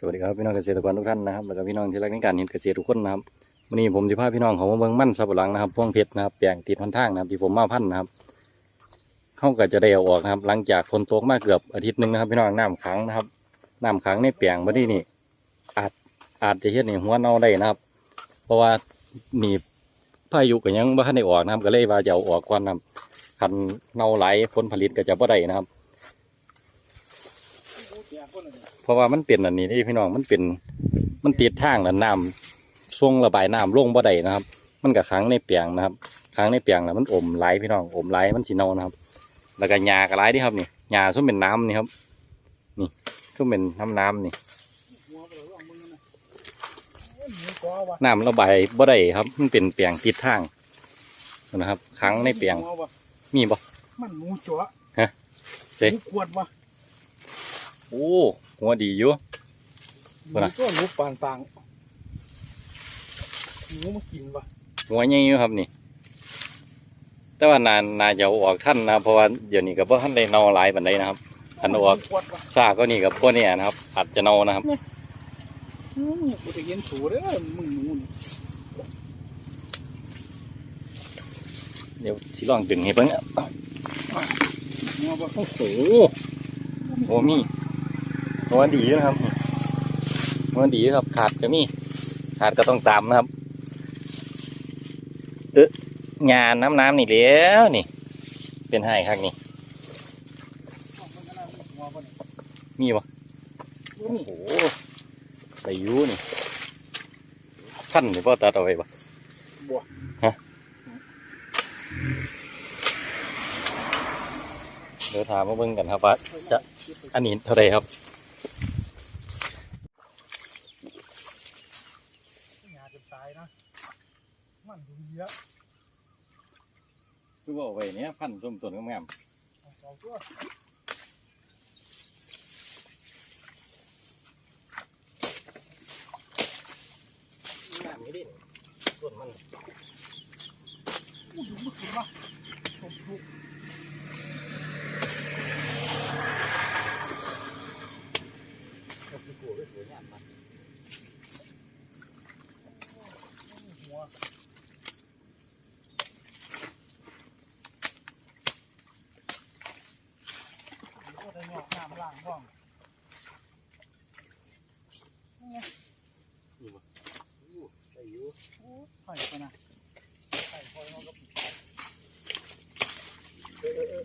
สวัสดีครับพี่น้องเกษตรกรทุกท่านนะครับแล้วก็พี่น้องที่รักในการเห็นเกษตรทุกคนนะครับวันนี้ผมจะพาพี่น้องของเมืองมั่นสับปะหลังนะครับพ่วงเพชรนะครับแปลงติดหนทางนะครับที่ผมมาพันนะครับเขาก็จะได้เอาออกนะครับ หลังจากฝนตกมาเกือบอาทิตย์หนึ่งนะครับพี่น้องน้ำขังนะครับน้ำขังในแปลงบัดนี้นี่ อาจอาจจะเฮ็ดในหัวเน่าได้นะครับ เพราะว่านี่พายุก็ยังบ่ทันได้ออกนะครับ ก็เลยว่าจะเอาออกก่อนนะครับคันเน่าไหลผลผลิตก็จะบ่ได้นะครับ เพราะว่ามันเป็นอันนี้ที่พี่น้องมันเป็นมันติดทางแล้วน้ำช่วงระบายน้ำลงบ่ได้นะครับ มันก็ขังในเปียงนะครับขังในเปียงแล้วมันอมไหลพี่น้องอมไหลมันสีเน่านะครับ แล้วก็หญ้าก็ไหลที่ครับนี่หญ้าส้มเป็นน้ำนี่ครับ นี่ส้มเป็นน้ำน้ำนี่น้ำระบายบ่ได้ครับ มันเป็นเปียงติดทางนะครับขังในเปียงมีบ่มันหมูจั่วฮะเจ๊หมูขวดวะ โอ้หัวดีอยู่หว่ามูน่ะตัวหมูปานต่างหมูมากินวะหัวใหญ่อยู่ครับนี่ แต่ว่านานนาจะเอาออกท่านนะครับเพราะว่าเดี๋ยวนี้กับว่าท่านได้เนาหลายปันไดนะครับ อันเอาออกหมูขวดวะซาก็นี่กับพวกนี้นะครับอาจจะเนานะครับ อืมกูจะเย็นสูเด้อมึงหมูนี่เดี๋ยวสิลองดึงให้เพิ่งเนี่ยหมูบ่โอ้โหโอ้มี หัวดีนะครับหัวดีครับ ขาดก็มีขาดก็ต้องตามนะครับ เอองานน้ำน้ำนี่แล้วนี่ เป็นไห้ครับนี่หัวบ่นี่มีบ่บ่มีโอ้โหใส่ยูนี่ท่านหรือว่าตัดเอาไว้ปะบัวเดี๋ยวถามมาเบิ่งกันครับว่าจะอันนี้เท่าไรครับ หญ้าจนตายนะ มันดูเยอะคือว่าเอาไว้เนี้ยพันส้มส่วนงามเอาเอาตัว ๆงามไม่ได้ส่วนมัน อู้ดูมันกินวะผมปลูก ก็คือกลัวก็สวยงามนะ หัวก็ ได้หยอกน้ำล้างบ้องใส่ยูโอ้ไข่ปะนะไข่คอยเราก็ปิดน้ำยำเยอะมันอยู่ปลามันหัวหลุดเลย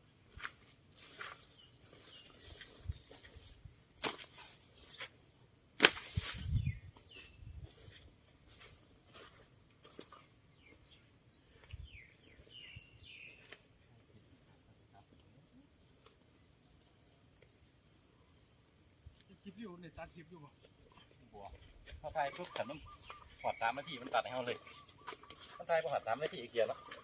มันเนี่ยคลิปอยู่เนี่ยตัดคลิปอยู่บ่บัวถ้าทายปุ๊บขันมันหอดสามนาทีมันตัดให้เราเลยถ้าทายพอหอดสามนาทีอีกเกียร์แล้วเ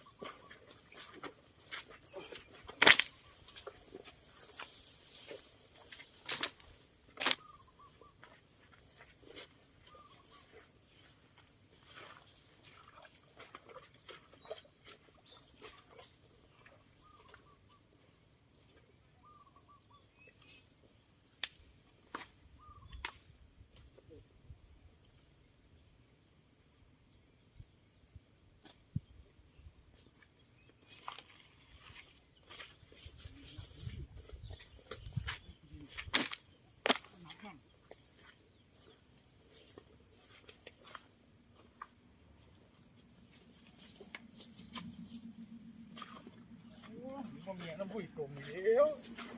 เมี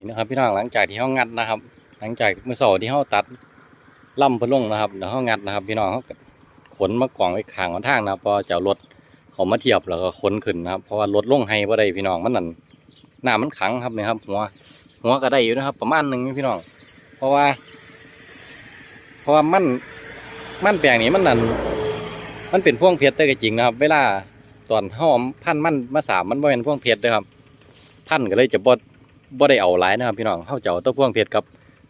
นี่นะครับพี่น้องหลังจากที่เขางัดนะครับ หลังจากเมื่อสาร์ที่เขาตัดล่ำเพิ่นลงนะครับเดี๋ยวเขางัดนะครับ พี่น้องเขาขนมากองไว้ขางหนทางนะพอจะรถเขามาเทียบแล้วก็ขนขึ้นนะครับเพราะว่ารถลงให้บ่ได้พี่น้องมันนั่นหน้ำมันขังครับเนี่ยครับหัวหัวก็ได้อยู่นะครับ ประมาณหนึ่งพี่น้อง เพราะว่า เพราะว่ามันมันแปลงนี้มันนั่นมันเป็นพ่วงเพชรได้ก็จริงนะครับ เวลาตอนห้อมพันมันมาสามมันบ่เป็นพ่วงเพชรเด้อครับ พันก็เลยจะบ่ บ่ได้เอาหลายนะครับพี่น้องเขาจะเอาตัวพ่วงเพชรกับ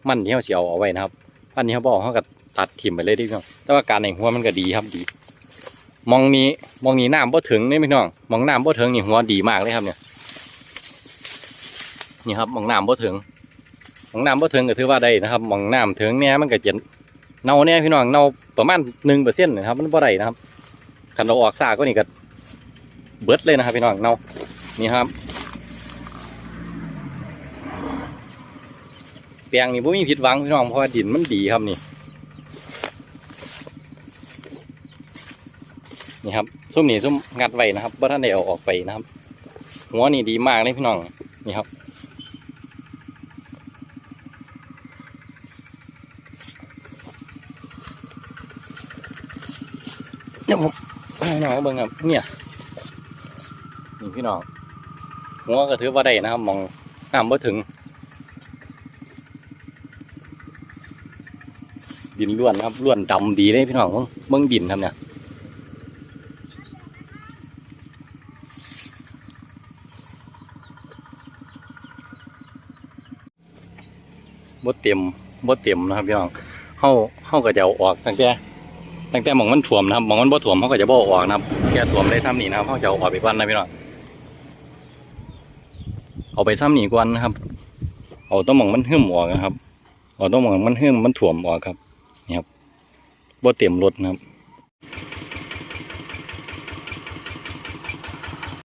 มันที่เขาเสิเอาเอาไว้นะครับพันนี้เขาบอกเขาก็ตัดถิ่มไปเลยเดิพี่น้องแต่ว่าการในหัวมันก็ดีครับดีมองนี้มองนี้น้ำบ่ถึงนี่พี่น้องมองน้ำบ่ถึงนี่หัวดีมากเลยครับเนี่ยนี่ครับมองน้ำบ่ถึงมองน้ำบ่ถึงก็ถือว่าได้นะครับมองน้ำถึงเนี่ยมันก็จะเน่าเนี่ยพี่น้องเน่าประมาณหนึ่งเปอร์เซ็นต์นะครับมันบ่ได้นะครับคันเราออกซากก็นี่ก็เบิดเลยนะครับพี่น้องเน่านี่ครับ แปลงนี่บ่มีผิดหวังพี่น้องเพราะว่าดินมันดีครับนี่นี่ครับซุ้มนี่ซุ้มงัดไว้นะครับบ่ท่านได้เอาออกไปนะครับหัวนี่ดีมากเลยพี่น้องนี่ครับเดี๋ยวผมน้องเบิ่งครับเนี่ยนี่พี่น้องหัวก็ถือว่าได้นะครับมองน้ำบ่ถึง ดินล้วนครับล้วนดำดีเลยพี่น้องเบิ่งเบิ่งดินครับเนี่ยบ่เต็มบ่เต็มนะครับพี่น้องเฮาเฮาก็จะเอาออกตั้งแต่ตั้งแต่หมองมันถ่วมนะครับหมองมันบ่ถ่วมเฮาก็จะบ่ออกนะครับแค่ถ่วมได้ซ้ำนี่นะครับเฮาจะออกไปก่อนนะพี่น้องเอาไปซ้ำนี่ก่อนนะครับ เอาต้องหมองมันหึ่มออกนะครับเอาต้องหมองมันหึ่มมันถ่วมออกครับ บ่เต็มรถนะครับ